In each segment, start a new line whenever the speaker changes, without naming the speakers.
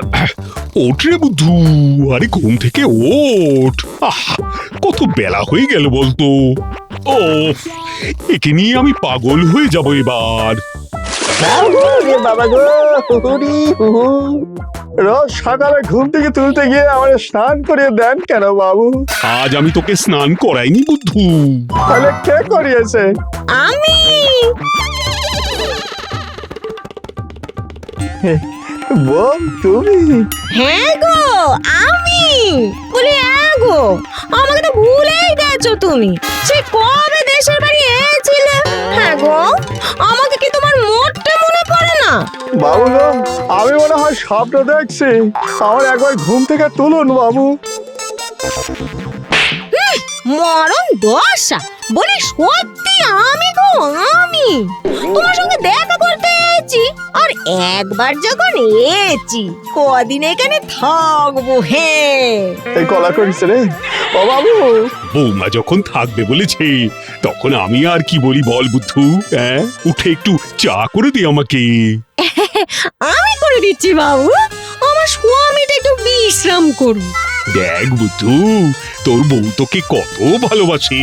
ওঠ রে বুদ্ধু আরে ঘুম থেকে ওঠ। আহ কত বেলা হয়ে গেল বলতো। ও একে নিয়ে আমি পাগল হয়ে যাব এবার।
রে বাবা গো রোজ সকালে ঘুম থেকে তুলতে গিয়ে আমার স্নান করিয়ে দেন কেন বাবু?
আজ আমি তোকে স্নান করাইনি বুদ্ধু।
তাহলে কে করিয়েছে?
আমি!
বউ তুমি?
হ্যাঁ গো আমি। বলি হ্যাঁ গো আমাকে তো ভুলেই গেছো তুমি। সে কবে দেশের বাড়ি এসেছিলে? হ্যাঁ গো আমাকে কি তোমার মোটে মনে পড়ে না?
বাবু গো আমি মনে হয় স্বপ্ন দেখছি। আমার একবার ঘুম থেকে তুলুন বাবু।
মরণ দশা। বলি সত্যি আমি গো আমি। তোমার সঙ্গে দেখা করতে এসেছি আর একবার যখন এসেছি কদিন এখানে থাকব হ্যাঁ
এই কলা করিস রে। ও বাবু।
বৌমা যখন থাকবে বলেছে তখন আমি আর কি বলি বল বুদ্ধু হ্যাঁ? উঠে একটু চা করে দে আমাকে।
আমি করে দিচ্ছি বাবু। আমার স্বামীটা একটু বিশ্রাম করুন
দেখ বুদ্ধু তোর বউ তোকে কত ভালোবাসে।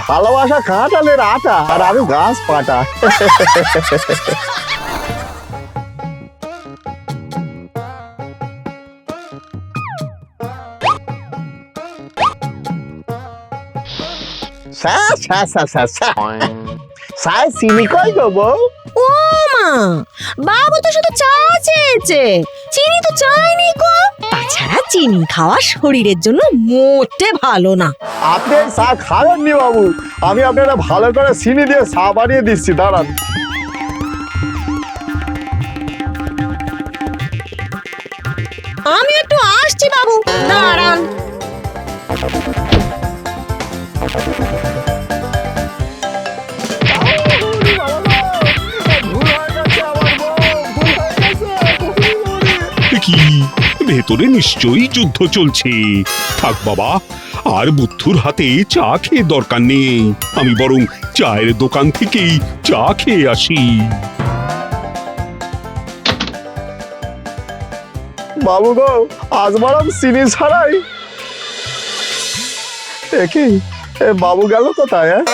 ভালোবাসা কাঁটালের আটা আর আমি গাছ পাটা। সা সা সা সা সা। সাই চিনি কই গো বউ?
ও মা বাবু তো শুধু চা চেয়েছে। চিনি তো চাইনি গো। তাছাড়া চিনি খাওয়া শরীরের জন্য মোটে ভালো না।
আপনি চা খাবেননি বাবু। আমি আপনারা ভালো করে চিনি দিয়ে চা বানিয়ে দিচ্ছি দাঁড়ান।
আমি একটু আসছি বাবু দাঁড়ান।
কি ভেতরে নিশ্চয়ই যুদ্ধ চলছে। থাক বাবা, আর বুদ্ধুর হাতে চা খেয়ে দরকার নেই। আমি বরং চায়ের দোকান থেকেই চা খেয়ে আসি।
বাবু গো আজ বরং চিনি ছাড়াই। দেখি বাবু গেল কোথায় হ্যাঁ?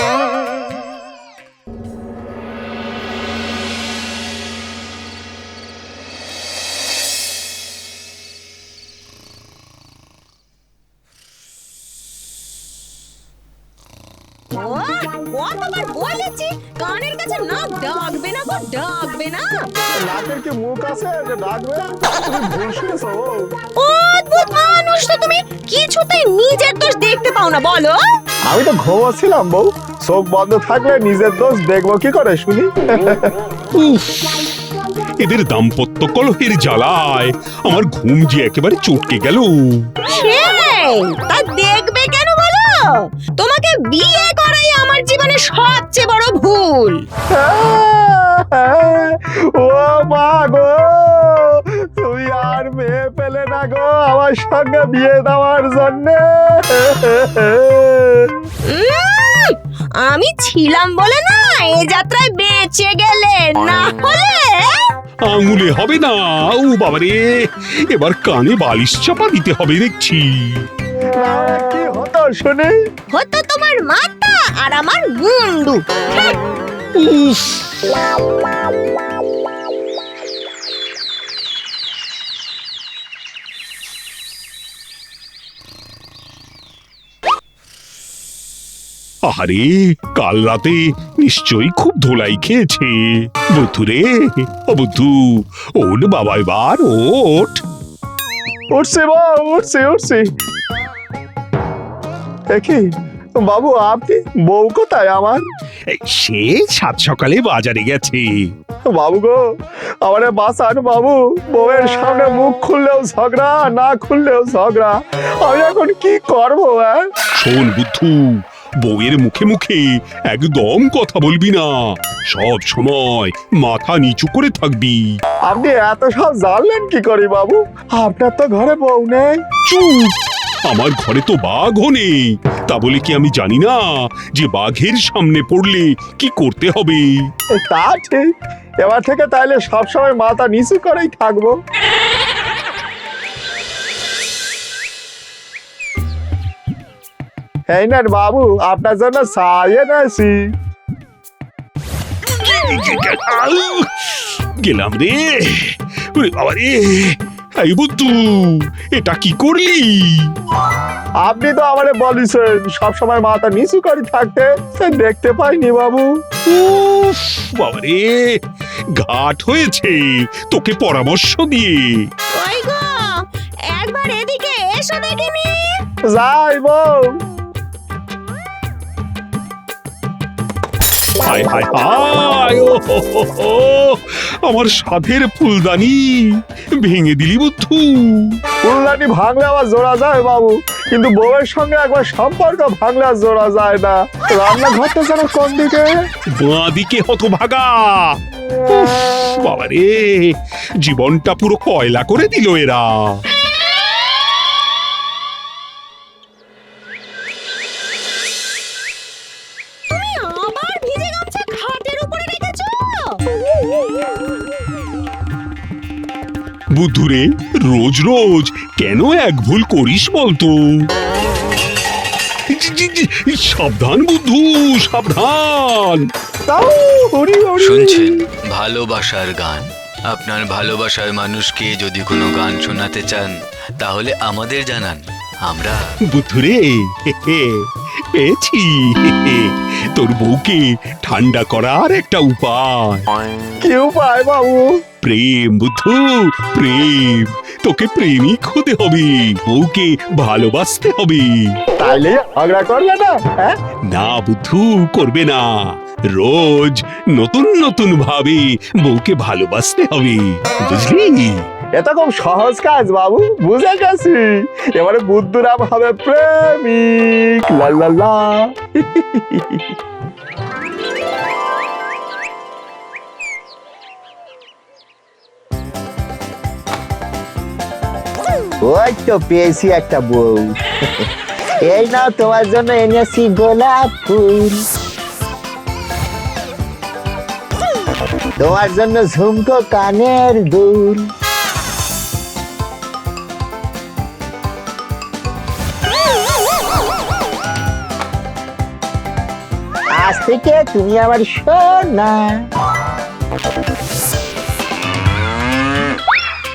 ও, কতবার বলেছি কানের কাছে না ডাকবে না গো ডাকবে না।
নাকের কি মুখ আছে? যে ডাকবে? তুমি ভুল শুনেছো
অদ্ভুত মানুষ তো তুমি কিছুতেই নিজের দোষ দেখতে পাও না বলো।
আমি তো ঘুমোচ্ছিলাম বউ। চোখ বন্ধ থাকলে নিজের দোষ দেখব কি করে শুনি?
এদের দাম্পত্য কলহের জ্বালায় আমার ঘুম যে একেবারে চটকে গেল।
তা দেখবে কেন বলো? তোমাকে বিয়ে করাই আমার জীবনে সবচেয়ে বড় ভুল।
ও মা গো আমার সঙ্গে বিয়ে দেওয়ার জন্যে।
আমি ছিলাম বলে না এ যাত্রায় বেঁচে গেলে না হলে?
আঙুলে হবে না ও বাবারে এবার কানে বালিশ চাপা দিতে হবে দেখছি।
কি হতো শুনি?
হতো তোমার মাথা আর আমার মুন্ডু। হ্যাঁ,
উফ। আরে কাল রাতে নিশ্চয়ই খুব ধোলাই খেয়েছে। বুদ্ধু রে ও বুদ্ধু ওঠ বাবা এবার ওঠ।
উঠছি বাবু উঠছি উঠছি। দেখি বাবু আপনি বউ কোথায় আমার?
সে সাত সকালে বাজারে গেছে।
বাবু গো আমারে বাঁচান বাবু বউয়ের সামনে মুখ খুললেও ঝগড়া না খুললেও ঝগড়া। আমি এখন কি করব হ্যাঁ?
শোন বুদ্ধু বউয়ের মুখে মুখে একদম কথা বলবি না। সব সময় মাথা নিচু করে থাকবি।
আপনি এত সব জানলেন কি করি বাবু? আপনার তো ঘরে বউ নেই।
চুপ! আমার ঘরে তো বাঘও নেই। তা বলে কি আমি জানি না যে বাঘের সামনে পড়লে কি করতে হবে?
তা ঠিক। এবার থেকে তাইলে সবসময় মাথা নিচু করেই থাকব। এই নেন বাবু আপনার জন্য চাই এনেছি।
গেলাম রে। ওরে বাবা রে। এই বুদ্ধু এটা কি করলি
আপনি তো আমারে বলিছেন সবসময় মাথা নিচু করে থাকতে তা দেখতে পাইনি বাবু।
উফ বাবা রে। ঘাট হয়েছে তোকে পরামর্শ দিয়ে।
একবার এদিকে এসো দেখিনি।
যাই বউ।
হায় হায় হায় ও হো হো হো। আমার সাধের ফুলদানি ভেঙে দিলি বুদ্ধু।
ফুলদানি ভাঙলে আবার জোড়া যায় বাবু কিন্তু বউয়ের সঙ্গে একবার সম্পর্ক ভাঙলে আর জোড়া যায় না। রান্নাঘরটা যেন কোন দিকে?
বাঁ দিকে হতভাগা। উফ, বাবা রে জীবনটা পুরো কয়লা করে দিল এরা। বুদ্ধুরে রোজ রোজ কেন এক ভুল করিস বলতো? সাবধান বুদ্ধু সাবধান।
শুনছেন ভালোবাসার গান। আপনার ভালোবাসার মানুষকে যদি কোনো গান শোনাতে চান তাহলে আমাদের জানান। আমরা
বুদ্ধুরে পেয়েছি তোর বউকে ঠান্ডা করার একটা উপায়।
কি উপায় বাবু।
প্রেম বুদ্ধু প্রেম। তোকে প্রেমিক হতে হবে বউকে ভালোবাসতে হবে।
তাইলে ঝগড়া করবে না হ্যাঁ?
না বুদ্ধু করবে না। রোজ নতুন নতুন ভাবে বউকে ভালোবাসতে হবে বুঝলি?
এটা খুব সহজ কাজ বাবু বুঝে গেছি। এবারে বুদ্ধুরাম হবে প্রেমিক লা লা লা।
ওই তো পেয়েছি একটা বউ। এই নাও, তোমার জন্য এনেছি গোলাপ ফুল। তোমার জন্য ঝুমকো কানের দুল। আজ থেকে তুমি আমার সোনা।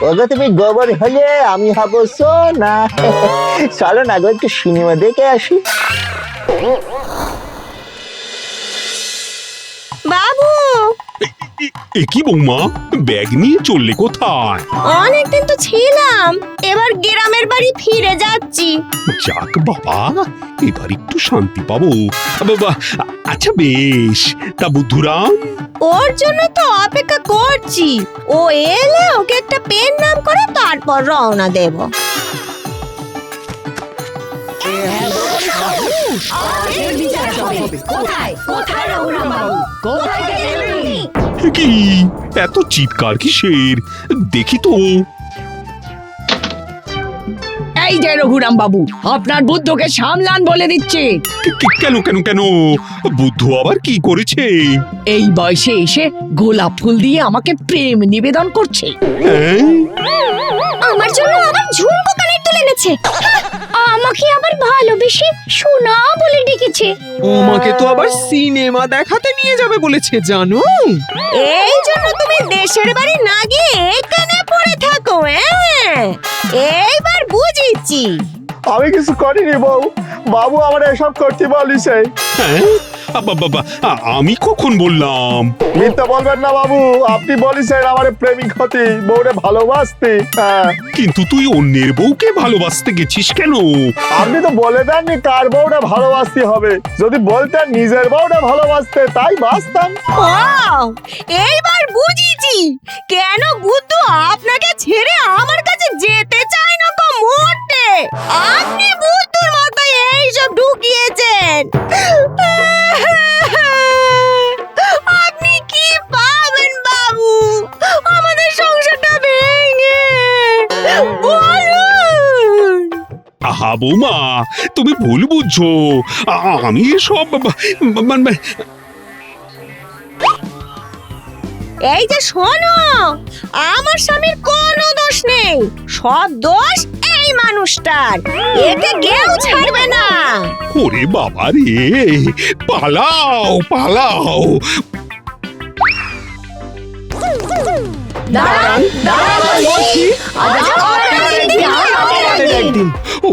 ওগো তুমি গোবর হলে আমি হব সোনা। চলো না গো একটু সিনেমা দেখে আসি।
এ- কি বৌমা? ব্যাগ নিয়ে চললে কোথায়?
অনেকদিন তো ছিলাম। এবার গ্রামের বাড়ি ফিরে যাচ্ছি।
যাক বাবা এবার একটু শান্তি পাবো। বাবা আচ্ছা বেশ তা বুদ্ধুরাম
ওর জন্য তো অপেক্ষা করছি। ও এলে ওকে একটা পেন নাম করে তারপর রওনা দেব।
কি? এত চিৎকার কিসের? দেখি তো।
এই যে রঘুরাম বাবু আপনার বুদ্ধকে সামলান বলে দিচ্ছে।
কেন কেন কেন? বুদ্ধ আবার কি করেছে?
এই বয়সে এসে গোলাপ ফুল দিয়ে আমাকে প্রেম নিবেদন করছে?
আমার জন্য আবার ঝুমকো কানের তুলে এনেছে। আমাকে আবার ভালোবেসে সোনা বলে ডেকেছে।
আমাকে তো আবার সিনেমা দেখাতে নিয়ে যাবে বলেছে জানো?
এই জন্য তুমি দেশের বাড়ি না গিয়ে এখানে পড়ে থাকো হ্যাঁ? এইবার বুঝেছি।
আমি কিছু করিনি বউ। বাবু আমার এসব করতে বলিছে।
হ্যাঁ? আমি কখন বললাম?
মিথ্যা বলবেন না বাবু আপনি বলিছেন আমার প্রেমিক হতে বউরে ভালোবাসতে হ্যাঁ।
কিন্তু তুই অন্যের বউকে ভালোবাসতে গেছিস কেন?
আপনি তো বলে দেননি কার বউটা ভালোবাসতে হবে। যদি বলতেন নিজের বউটা ভালোবাসতে তাই বাঁচতাম।
ও এইবার বুঝেছি। কেন বুদ্ধ আপনাকে ছেড়ে আমার কাছে যেতে চায় না গো মোটে? আপনি বুদ্ধর
বৌমা তুমি ভুল বুঝছ। আমি সব মানে
এই যে শোনো আমার স্বামীর কোনো দোষ নেই সব দোষ এই মানুষটার। একে কেউ ছাড়বে না।
ওরে বাবা রে পালাও পালাও।
দাঁড়ান দাঁড়ান বলছি আজ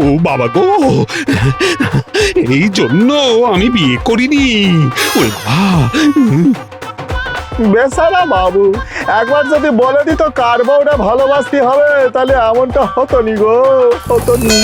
বাবা গো। এই জন্য আমি বিয়ে করিনি। বাবা।
বেসারা বাবু, একবার যদি বলে দিত কার বউটা ভালোবাসতে হবে, তাহলে এমনটা হতনি গো, হতো নি।